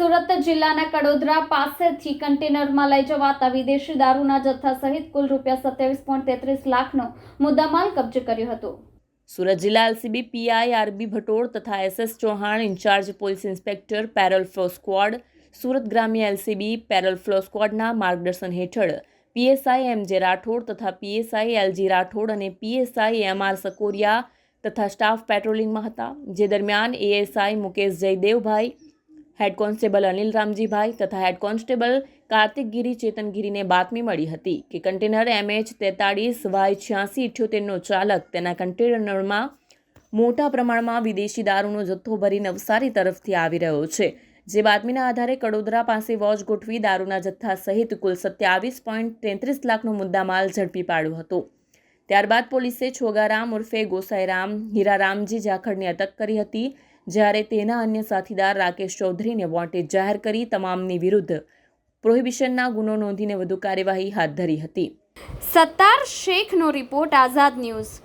સુરત જિલ્લાના કડોદરા પાસેથી કન્ટેનરમાં લઈ જવાતા વિદેશી દારૂના જથ્થા સહિત કુલ રૂપિયા સત્યાવીસ પોઈન્ટ તેત્રીસ લાખનો મુદ્દામાલ કબજે કર્યો હતો. સુરત જિલ્લા એલસીબી, પીઆઈ, આરબી ભટોળ તથા SS Chauhan in charge police inspector parole furlough squad, Surat ગ્રામ્ય એલસીબી, પેરલ ફ્લો સ્ક્વોડના માર્ગદર્શન હેઠળ પીએસઆઈ એમ જે રાઠોડ તથા પીએસઆઈ એલજી રાઠોડ અને પીએસઆઈ એમ આર સકોરિયા તથા સ્ટાફ પેટ્રોલિંગમાં હતા. જે દરમિયાન ASI Mukesh Jaydevbhai head constable Anil Ramjibhai તથા હેડ કોન્સ્ટેબલ કાર્તિક ગીરી ચેતનગીરીને બાતમી મળી હતી કે કન્ટેનર એમએચ તેતાળીસ વાય છ્યાસી ઇઠ્યોતેરનો ચાલક તેના કન્ટેનરમાં મોટા પ્રમાણમાં વિદેશી દારૂનો જથ્થો ભરી નવસારી તરફથી આવી રહ્યો છે. જે બાતમીના આધારે કડોદરા પાસે વોચ ગોઠવી દારૂના જથ્થા સહિત કુલ સત્યાવીસ પોઈન્ટ તેત્રીસ લાખનો મુદ્દામાલ ઝડપી પાડ્યો હતો. ત્યારબાદ પોલીસે છોગારામ ઉર્ફે ગોસાઈરામ, હીરારામજી જાખડની અટક કરી હતી. જ્યારે તેના અન્ય સાથીદાર રાકેશ ચૌધરીને વોન્ટેડ જાહેર કરી તમામની વિરુદ્ધ પ્રોહિબિશનના ગુનો નોંધીને વધુ કાર્યવાહી હાથ ધરી હતી. સત્તાર શેખનો રિપોર્ટ આઝાદ ન્યૂઝ.